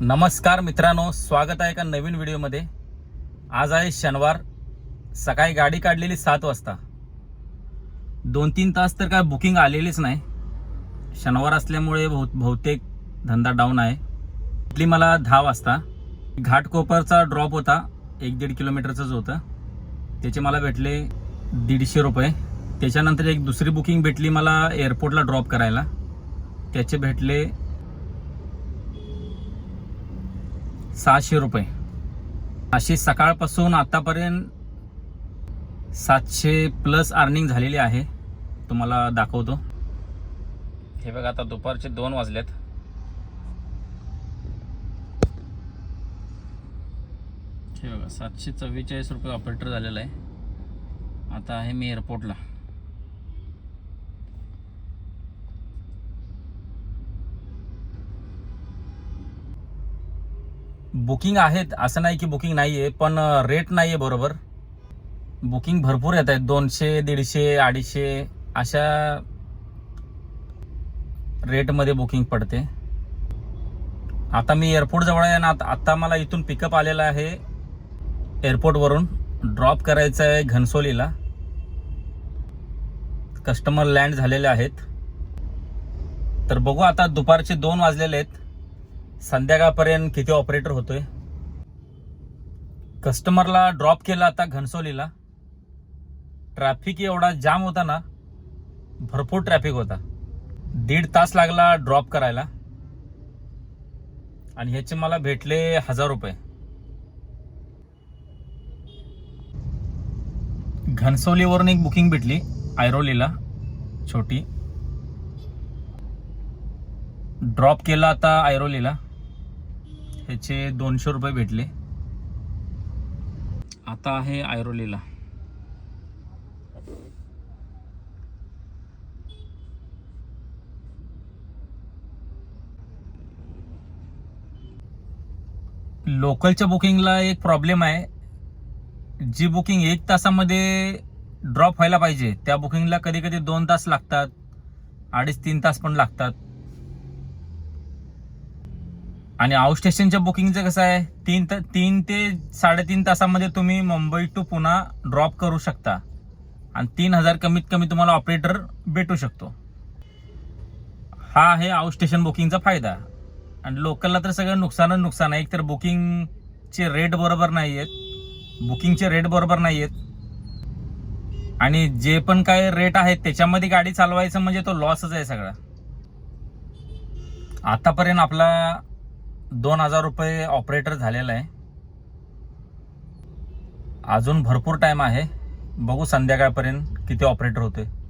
नमस्कार मित्रांनो स्वागत आहे एका नवीन व्हिडिओमध्ये. आज आहे शनिवार सकाळी गाडी काढलेली सात वाजता. दोन तीन तास तर काय बुकिंग आलेलीच नाही. शनिवार असल्यामुळे बहु बहुतेक धंदा डाऊन आहे. इथली मला दहा वाजता. घाटकोपरचा ड्रॉप होता एक दीड किलोमीटरचंच होतं. त्याचे मला भेटले दीडशे रुपये. त्याच्यानंतर एक दुसरी बुकिंग भेटली मला एअरपोर्टला ड्रॉप करायला. त्याचे भेटले सहाशे रुपये. अशी सकाळपासून आतापर्यंत सातशे प्लस अर्निंग झालेली आहे. तुम्हाला दाखवतो. हे बघा आता दुपारचे दोन वाजलेत. हे बघा सातशे चव्वेचाळीस रुपये ऑपरेटर झालेला आहे. आता आहे मी एअरपोर्टला बुकिंग आहेत असं नाही की बुकिंग नाही आहे पण रेट नाही आहे बरोबर. बुकिंग भरपूर येत आहेत दोनशे दीडशे अडीचशे अशा रेटमध्ये बुकिंग पडते. आता मी एअरपोर्टजवळ आहे ना आता- मला इथून पिकअप आलेला आहे एअरपोर्टवरून. ड्रॉप करायचं आहे घनसोलीला. कस्टमर लँड झालेले आहेत. तर बघू आता दुपारचे दोन वाजलेले आहेत. संध्याकाळपर्यंत किती ऑपरेटर होतोय? कस्टमरला ड्रॉप केला आता घनसोलीला. ट्रॅफिक एवढा जाम होता ना भरपूर ट्रॅफिक होता. दीड तास लागला ड्रॉप करायला. आणि ह्याचे मला भेटले हजार रुपये. घनसोलीवरून एक बुकिंग भेटली आयरोलीला छोटी. ड्रॉप केला आता आयरोलीला ह्याचे दोनशे रुपये भेटले. आता आहे आयरोलीला. लोकलच्या बुकिंगला एक प्रॉब्लेम आहे. जी बुकिंग एक तासामध्ये ड्रॉप व्हायला पाहिजे त्या बुकिंगला कधी कधी दोन तास लागतात अडीच तीन तास पण लागतात. आणि आउट स्टेशनच्या बुकिंगचं कसं आहे? तीन त- तीन ते साडेतीन तासामध्ये तुम्ही मुंबई टू पुन्हा ड्रॉप करू शकता. आणि तीन हजार कमीत कमी तुम्हाला ऑपरेटर भेटू शकतो. हा आहे आउट स्टेशन बुकिंगचा फायदा. आणि लोकलला तर सगळं नुकसानच नुकसान आहे. एकतर बुकिंगचे रेट बरोबर नाही आहेत बुकिंगचे रेट बरोबर नाही आहेत आणि जे पण काय रेट आहेत त्याच्यामध्ये गाडी चालवायचं म्हणजे तो लॉसच आहे सगळा. आतापर्यंत आपला दोन हजार रुपये ऑपरेटर झालेला आहे. अजून भरपूर टाईम आहे. बघू संध्याकाळपर्यंत किती ऑपरेटर होते